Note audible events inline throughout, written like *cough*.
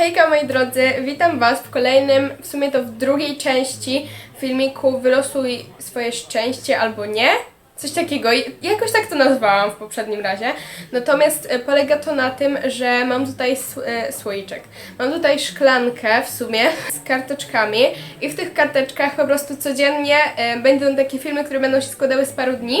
Hejka moi drodzy, witam Was w kolejnym, w sumie to w drugiej części filmiku Wylosuj swoje szczęście albo nie. Coś takiego, jakoś tak to nazwałam w poprzednim razie. Natomiast e, polega to na tym, że mam tutaj e, słoiczek. Mam tutaj szklankę w sumie z karteczkami i w tych karteczkach po prostu codziennie e, będą takie filmy, które będą się składały z paru dni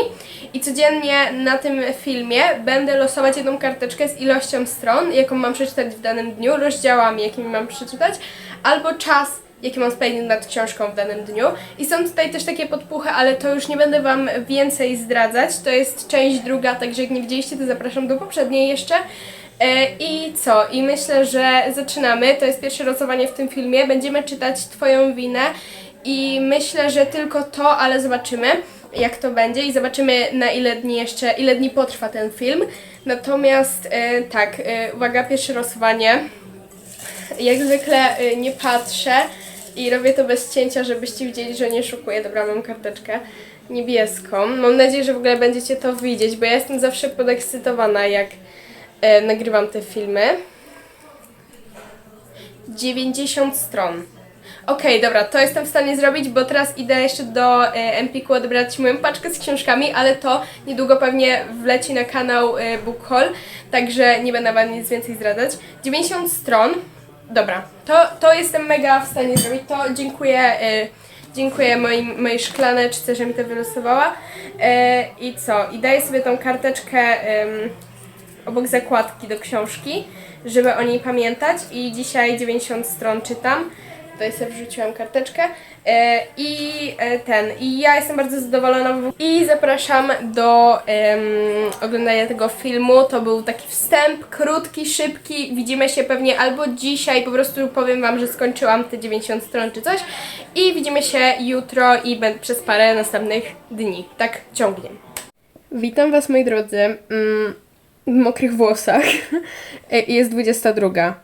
i codziennie na tym filmie będę losować jedną karteczkę z ilością stron, jaką mam przeczytać w danym dniu, rozdziałami, jakimi mam przeczytać, albo czas, jaki mam spędzić nad książką w danym dniu. I są tutaj też takie podpuchy, ale to już nie będę Wam więcej zdradzać. To jest część druga, także jak nie widzieliście, to zapraszam do poprzedniej jeszcze. E, I co? I myślę, że zaczynamy. To jest pierwsze losowanie w tym filmie. Będziemy czytać Twoją winę i myślę, że tylko to, ale zobaczymy jak to będzie i zobaczymy na ile dni jeszcze, ile dni potrwa ten film. Natomiast e, tak, e, uwaga, pierwsze losowanie. Jak zwykle nie patrzę i robię to bez cięcia, żebyście widzieli, że nie szukuję. Dobra, mam karteczkę niebieską. Mam nadzieję, że w ogóle będziecie to widzieć, bo ja jestem zawsze podekscytowana, jak e, nagrywam te filmy. 90 stron. Okej, dobra, to jestem w stanie zrobić, bo teraz idę jeszcze do e, Empiku odebrać moją paczkę z książkami, ale to niedługo pewnie wleci na kanał e, Book Haul, także nie będę wam nic więcej zdradzać. 90 stron. Dobra, to, to jestem mega w stanie zrobić. To dziękuję, e, dziękuję mojej, mojej szklaneczce, że mi to wylosowała. E, I co? I daję sobie tą karteczkę obok zakładki do książki, żeby o niej pamiętać. I dzisiaj 90 stron czytam. Tutaj sobie wrzuciłam karteczkę. E, I e, ten. I ja jestem bardzo zadowolona. I zapraszam do em, oglądania tego filmu. To był taki wstęp, krótki, szybki. Widzimy się pewnie albo dzisiaj. Po prostu powiem Wam, że skończyłam te 90 stron czy coś. I widzimy się jutro i przez parę następnych dni. Tak ciągnie. Witam Was, moi drodzy. Mm, w mokrych włosach. *laughs* E, Jest 22.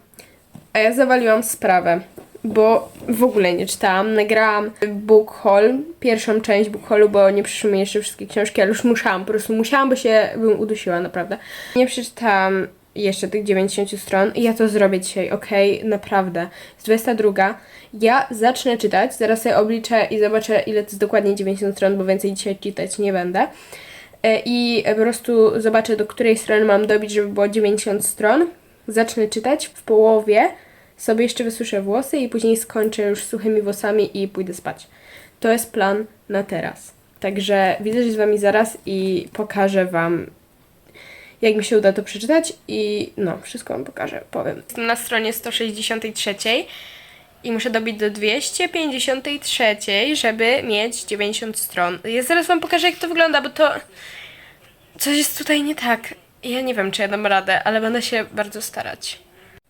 A ja zawaliłam sprawę, bo w ogóle nie czytałam. Nagrałam book haul, pierwszą część book haulu, bo nie przyszły mi jeszcze wszystkie książki, ale już musiałam, po prostu musiałam, bo się bym udusiła, naprawdę. Nie przeczytałam jeszcze tych 90 stron i ja to zrobię dzisiaj, okej? Naprawdę. Jest 22. Ja zacznę czytać, zaraz sobie obliczę i zobaczę, ile to jest dokładnie 90 stron, bo więcej dzisiaj czytać nie będę. E, I po prostu zobaczę, do której strony mam dobić, żeby było 90 stron. Zacznę czytać w połowie, sobie jeszcze wysuszę włosy i później skończę już suchymi włosami i pójdę spać. To jest plan na teraz. Także widzę się z Wami zaraz i pokażę Wam, jak mi się uda to przeczytać i no, wszystko Wam pokażę, powiem. Jestem na stronie 163 i muszę dobić do 253, żeby mieć 90 stron. Ja zaraz Wam pokażę, jak to wygląda, bo to coś jest tutaj nie tak. Ja nie wiem, czy ja dam radę, ale będę się bardzo starać.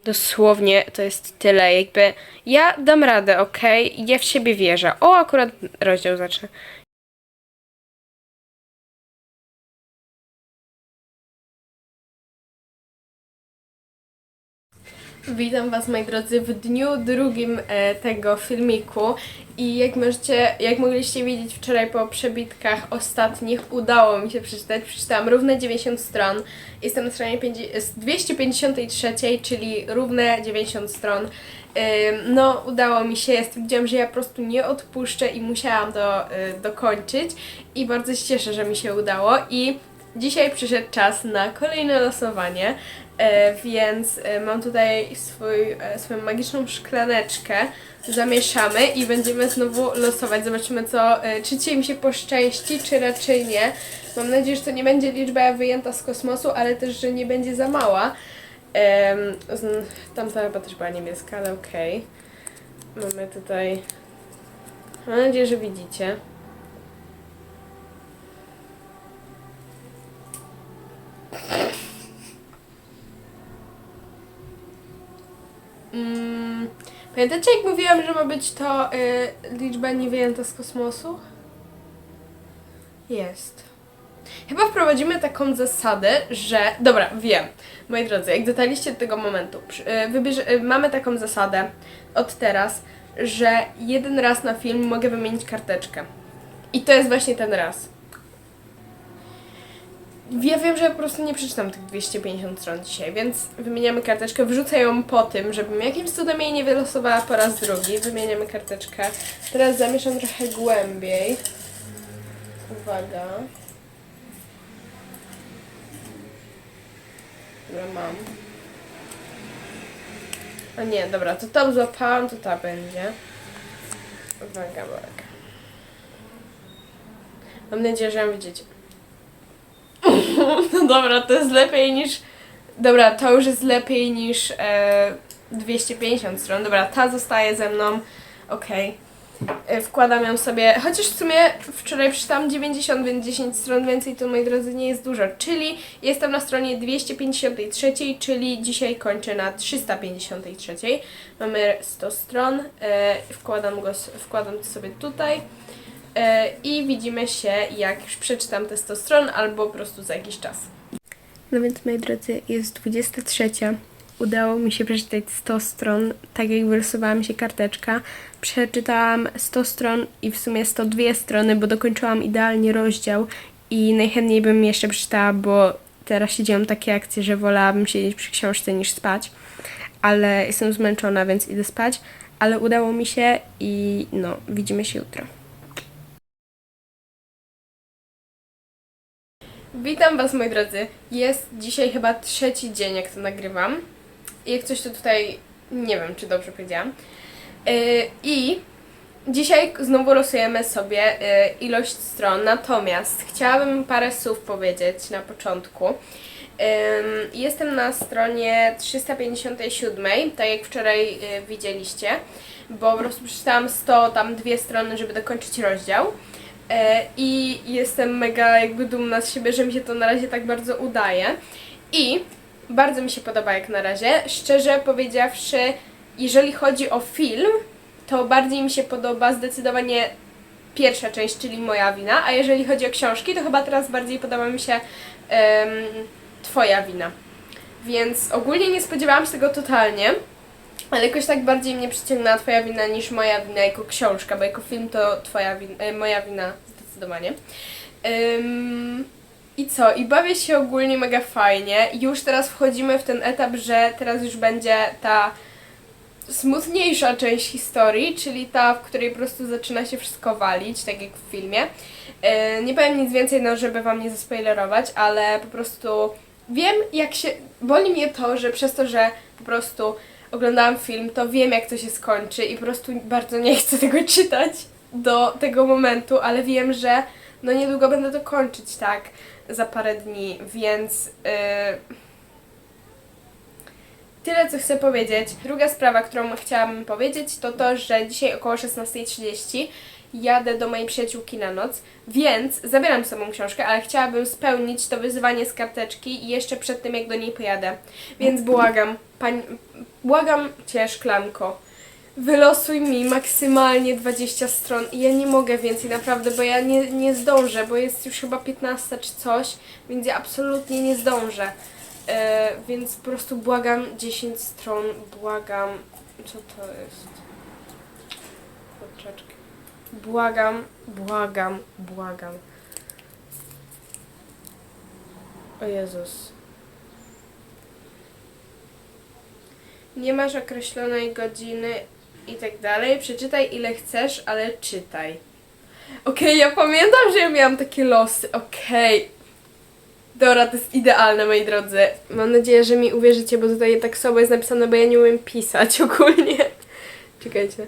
Dosłownie to jest tyle, jakby ja dam radę, ok? Ja w siebie wierzę. O, akurat rozdział zacznę. Witam Was moi drodzy w dniu drugim e, tego filmiku. I jak możecie, jak mogliście widzieć wczoraj po przebitkach ostatnich udało mi się przeczytać, przeczytałam równe 90 stron, jestem na stronie 50 z 253, czyli równe 90 stron. Ym, No, udało mi się, ja stwierdziłam, że ja po prostu nie odpuszczę i musiałam to y, dokończyć. I bardzo się cieszę, że mi się udało. I Dzisiaj przyszedł czas na kolejne losowanie, e, więc e, mam tutaj swój, e, swoją magiczną szklaneczkę. Zamieszamy i będziemy znowu losować. Zobaczymy, co, e, czy dzisiaj mi się poszczęści, czy raczej nie. Mam nadzieję, że to nie będzie liczba wyjęta z kosmosu, ale też, że nie będzie za mała. Z- Tamta chyba też była niebieska, ale okej. Mamy tutaj... Mam nadzieję, że widzicie. Mm, pamiętacie jak mówiłam, że ma być to y, liczba niewyjęta z kosmosu? Jest. Chyba wprowadzimy taką zasadę, że... Dobra, wiem. Moi drodzy, jak dotarliście do tego momentu, y, wybierze, y, mamy taką zasadę od teraz, że jeden raz na film mogę wymienić karteczkę. I to jest właśnie ten raz. Ja wiem, że ja po prostu nie przeczytam tych 250 stron dzisiaj, więc wymieniamy karteczkę, wrzucę ją po tym, żebym jakimś cudem jej nie wylosowała po raz drugi. Wymieniamy karteczkę. Teraz zamieszam trochę głębiej. Uwaga. Dobra, mam. A nie, dobra, to tam złapałam, to ta będzie. Uwaga, uwaga. Mam nadzieję, że ją widzicie. No dobra, to jest lepiej niż... Dobra, to już jest lepiej niż e, 250 stron. Dobra, ta zostaje ze mną. Okej. E, Wkładam ją sobie, chociaż w sumie wczoraj przeczytałam 90, więc 10 stron więcej to moi drodzy nie jest dużo. Czyli jestem na stronie 253, czyli dzisiaj kończę na 353. Mamy 100 stron. E, wkładam, go, wkładam to sobie tutaj. E, I widzimy się, jak już przeczytam te 100 stron, albo po prostu za jakiś czas. No więc, moi drodzy, jest 23. Udało mi się przeczytać 100 stron, tak jak wylosowała mi się karteczka. Przeczytałam 100 stron i w sumie 102 strony, bo dokończyłam idealnie rozdział i najchętniej bym jeszcze przeczytała, bo teraz się dzieją takie akcje, że wolałabym siedzieć przy książce niż spać. Ale jestem zmęczona, więc idę spać. Ale udało mi się i no, widzimy się jutro. Witam Was, moi drodzy. Jest dzisiaj chyba trzeci dzień, jak to nagrywam. I jak coś to tutaj nie wiem, czy dobrze powiedziałam. Yy, I dzisiaj znowu losujemy sobie yy, ilość stron, natomiast chciałabym parę słów powiedzieć na początku. Jestem na stronie 357, tak jak wczoraj y, widzieliście, bo po prostu przeczytałam 100, tam dwie strony, żeby dokończyć rozdział. E, I jestem mega jakby dumna z siebie, że mi się to na razie tak bardzo udaje. I bardzo mi się podoba jak na razie. Szczerze powiedziawszy, jeżeli chodzi o film, to bardziej mi się podoba zdecydowanie pierwsza część, czyli moja wina, a jeżeli chodzi o książki, to chyba teraz bardziej podoba mi się em, Twoja wina. Więc ogólnie nie spodziewałam się tego totalnie, ale jakoś tak bardziej mnie przyciągnęła Twoja wina niż moja wina jako książka, bo jako film to Twoja wina, e, moja wina zdecydowanie. I co? I bawię się ogólnie mega fajnie. Już teraz wchodzimy w ten etap, że teraz już będzie ta smutniejsza część historii, czyli ta, w której po prostu zaczyna się wszystko walić, tak jak w filmie. E, Nie powiem nic więcej, no żeby wam nie zaspoilerować, ale po prostu wiem jak się... Boli mnie to, że przez to, że po prostu oglądałam film, to wiem jak to się skończy i po prostu bardzo nie chcę tego *laughs* czytać do tego momentu, ale wiem, że no niedługo będę to kończyć, tak, za parę dni, więc... Yy... Tyle, co chcę powiedzieć. Druga sprawa, którą chciałabym powiedzieć, to to, że dzisiaj około 16.30 jadę do mojej przyjaciółki na noc, więc zabieram ze sobą książkę, ale chciałabym spełnić to wyzwanie z karteczki jeszcze przed tym, jak do niej pojadę. Więc błagam, pań, błagam Cię, szklanko, wylosuj mi maksymalnie 20 stron ja nie mogę więcej, naprawdę, bo ja nie, nie zdążę, bo jest już chyba 15 czy coś, więc ja absolutnie nie zdążę. E, więc po prostu błagam 10 stron, błagam. Co to jest? Kurczaczki. Błagam, błagam, błagam. O Jezus. Nie masz określonej godziny i tak dalej. Przeczytaj ile chcesz, ale czytaj. Okej, ja pamiętam, że ja miałam takie losy. Okej. Dobra, to jest idealne, moi drodzy. Mam nadzieję, że mi uwierzycie, bo tutaj tak słabo jest napisane, bo ja nie umiem pisać *laughs* ogólnie. Czekajcie.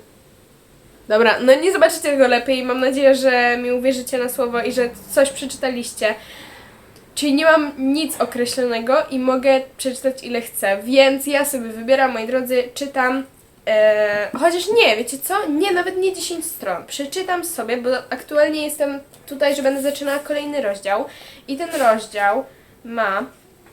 Dobra, no nie zobaczycie tego lepiej. Mam nadzieję, że mi uwierzycie na słowo i że coś przeczytaliście. Czyli nie mam nic określonego i mogę przeczytać ile chcę. Więc ja sobie wybieram, moi drodzy, czytam. E, chociaż nie, wiecie co? Nie, nawet nie 10 stron. Przeczytam sobie, bo aktualnie jestem tutaj, że będę zaczynała kolejny rozdział. I ten rozdział ma,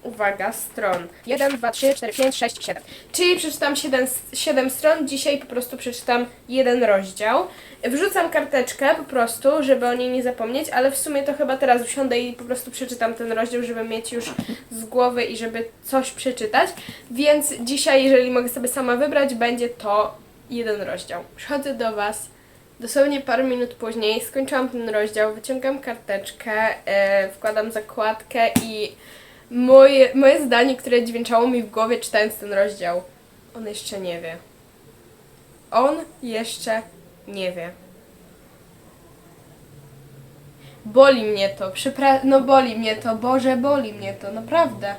uwaga, stron 1, 2, 3, 4, 5, 6, 7. Czyli przeczytam 7, 7 stron, dzisiaj po prostu przeczytam jeden rozdział. Wrzucam karteczkę po prostu, żeby o niej nie zapomnieć, ale w sumie to chyba teraz usiądę i po prostu przeczytam ten rozdział, żeby mieć już z głowy i żeby coś przeczytać. Więc dzisiaj, jeżeli mogę sobie sama wybrać, będzie to jeden rozdział. Przychodzę do Was Dosłownie parę minut później skończyłam ten rozdział, wyciągam karteczkę, e, wkładam zakładkę i moje, moje zdanie, które dźwięczało mi w głowie czytając ten rozdział. On jeszcze nie wie. On jeszcze nie wie. Boli mnie to, przepra- no boli mnie to, Boże, boli mnie to, naprawdę.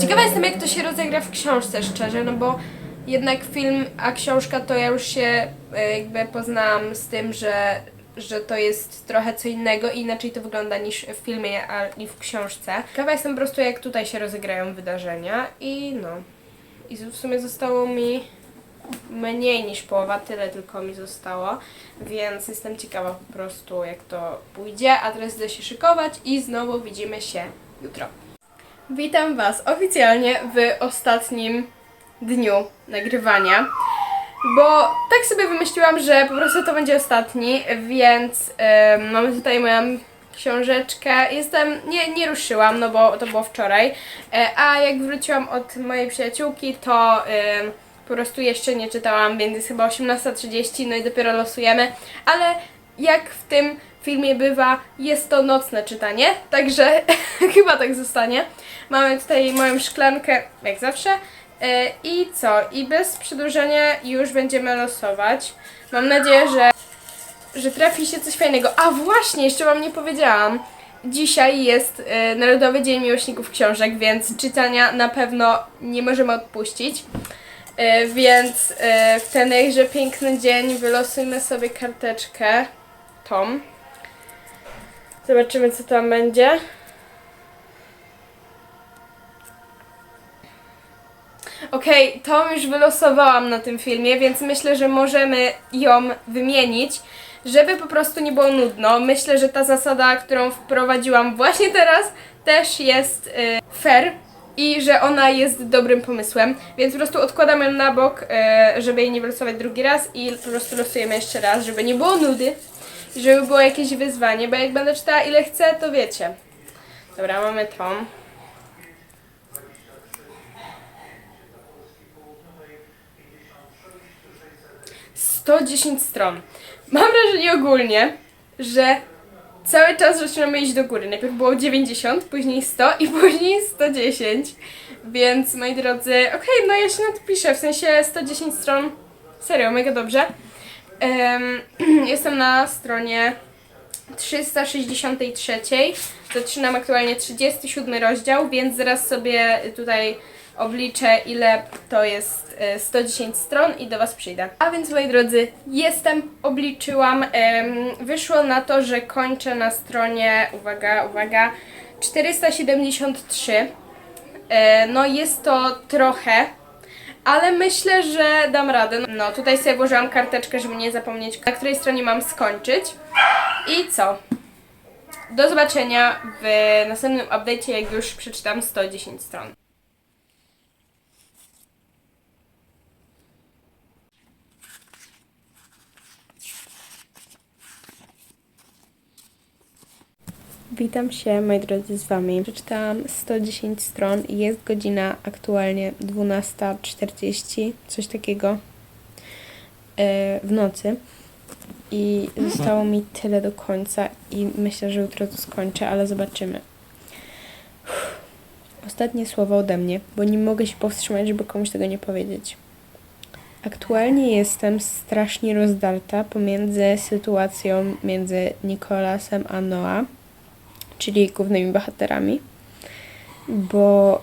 Ciekawa jestem, jak to się rozegra w książce, szczerze, no bo jednak film, a książka to ja już się e, jakby poznałam z tym, że, że to jest trochę co innego i inaczej to wygląda niż w filmie, i w książce. Ciekawa jestem po prostu, jak tutaj się rozegrają wydarzenia i no. I w sumie zostało mi mniej niż połowa, tyle tylko mi zostało, więc jestem ciekawa po prostu jak to pójdzie, a teraz idę się szykować i znowu widzimy się jutro. Witam Was oficjalnie w ostatnim dniu nagrywania, bo tak sobie wymyśliłam, że po prostu to będzie ostatni, więc em, mamy tutaj moją książeczkę. Jestem, nie, nie ruszyłam, no bo to było wczoraj, e, a jak wróciłam od mojej przyjaciółki, to em, po prostu jeszcze nie czytałam, więc jest chyba 18.30, no i dopiero losujemy, ale jak w tym filmie bywa, jest to nocne czytanie, także *laughs* chyba tak zostanie. Mamy tutaj moją szklankę, jak zawsze. E, I co? I bez przedłużania już będziemy losować. Mam nadzieję, że, że trafi się coś fajnego. A właśnie, jeszcze Wam nie powiedziałam. Dzisiaj jest e, Narodowy Dzień Miłośników Książek, więc czytania na pewno nie możemy odpuścić. E, więc w ten jakże piękny dzień wylosujmy sobie karteczkę. Tom. Zobaczymy, co tam będzie. Okej, tą już wylosowałam na tym filmie, więc myślę, że możemy ją wymienić, żeby po prostu nie było nudno. Myślę, że ta zasada, którą wprowadziłam właśnie teraz, też jest y, fair i że ona jest dobrym pomysłem, więc po prostu odkładam ją na bok, y, żeby jej nie wylosować drugi raz i po prostu losujemy jeszcze raz, żeby nie było nudy i żeby było jakieś wyzwanie, bo jak będę czytała ile chcę, to wiecie. Dobra, mamy tą. Sto dziesięć stron. Mam wrażenie ogólnie, że cały czas zaczynamy iść do góry. Najpierw było 90, później 100 i *laughs* później 110. Więc moi drodzy, okej, no ja się nadpiszę, w sensie 110 stron. Serio, mega dobrze. Em, *clears throat* jestem na stronie 363. Zaczynam aktualnie 37 rozdział, więc zaraz sobie tutaj obliczę, ile to jest e, 110 stron i do Was przyjdę. A więc moi drodzy, jestem, obliczyłam. wyszło na to, że kończę na stronie, uwaga, uwaga, 473. E, no jest to trochę, ale myślę, że dam radę. No tutaj sobie włożyłam karteczkę, żeby nie zapomnieć, na której stronie mam skończyć. I co? Do zobaczenia w następnym update'cie, jak już przeczytam 110 stron. Witam się, moi drodzy, z Wami. Przeczytałam 110 stron i jest godzina aktualnie 12.40, coś takiego e, w nocy. I zostało mi tyle do końca i myślę, że jutro to skończę, ale zobaczymy. Ostatnie słowa ode mnie, bo nie mogę się powstrzymać, żeby komuś tego nie powiedzieć. Aktualnie jestem strasznie rozdarta pomiędzy sytuacją między Nikolasem a Noah czyli głównymi bohaterami, bo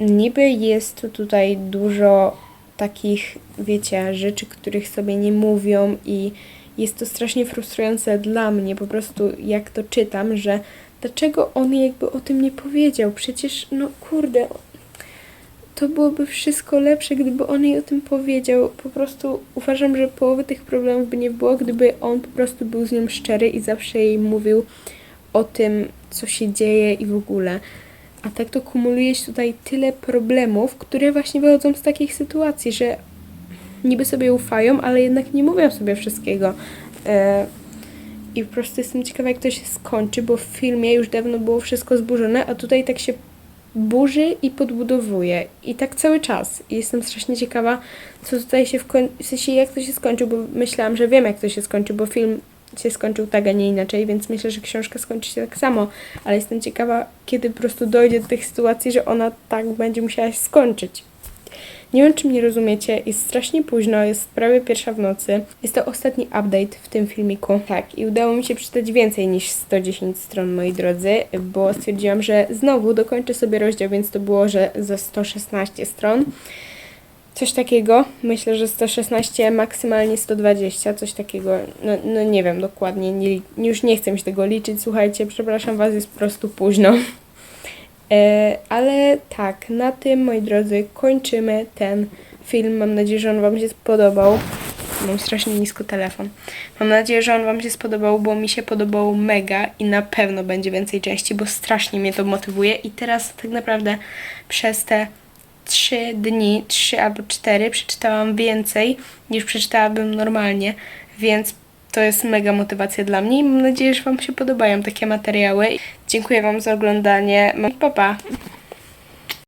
niby jest tu tutaj dużo takich, wiecie, rzeczy, których sobie nie mówią i jest to strasznie frustrujące dla mnie, po prostu jak to czytam, że dlaczego on jakby o tym nie powiedział? Przecież, no kurde, to byłoby wszystko lepsze, gdyby on jej o tym powiedział. Po prostu uważam, że połowy tych problemów by nie było, gdyby on po prostu był z nią szczery i zawsze jej mówił o tym, co się dzieje i w ogóle. A tak to kumuluje się tutaj tyle problemów, które właśnie wychodzą z takich sytuacji, że niby sobie ufają, ale jednak nie mówią sobie wszystkiego. E, I po prostu jestem ciekawa, jak to się skończy, bo w filmie już dawno było wszystko zburzone, a tutaj tak się burzy i podbudowuje. I tak cały czas. I jestem strasznie ciekawa, co tutaj się w końcu, w sensie jak to się skończył, bo myślałam, że wiem jak to się skończył, bo film się skończył tak, a nie inaczej, więc myślę, że książka skończy się tak samo, ale jestem ciekawa, kiedy po prostu dojdzie do tych sytuacji, że ona tak będzie musiała się skończyć. Nie wiem, czy mnie rozumiecie, jest strasznie późno, jest prawie pierwsza w nocy. Jest to ostatni update w tym filmiku. Tak, i udało mi się przeczytać więcej niż 110 stron, moi drodzy, bo stwierdziłam, że znowu dokończę sobie rozdział, więc to było, że za 116 stron. Coś takiego. Myślę, że 116, maksymalnie 120, coś takiego. No, no nie wiem dokładnie, nie, już nie chcę mi się tego liczyć. Słuchajcie, przepraszam Was, jest po prostu późno. E, ale tak, na tym, moi drodzy, kończymy ten film. Mam nadzieję, że on Wam się spodobał. Mam strasznie nisko telefon. Mam nadzieję, że on Wam się spodobał, bo mi się podobał mega i na pewno będzie więcej części, bo strasznie mnie to motywuje. I teraz tak naprawdę przez te trzy dni, trzy albo cztery, przeczytałam więcej niż przeczytałabym normalnie, więc to jest mega motywacja dla mnie i mam nadzieję, że Wam się podobają takie materiały. Dziękuję Wam za oglądanie. Pa, pa!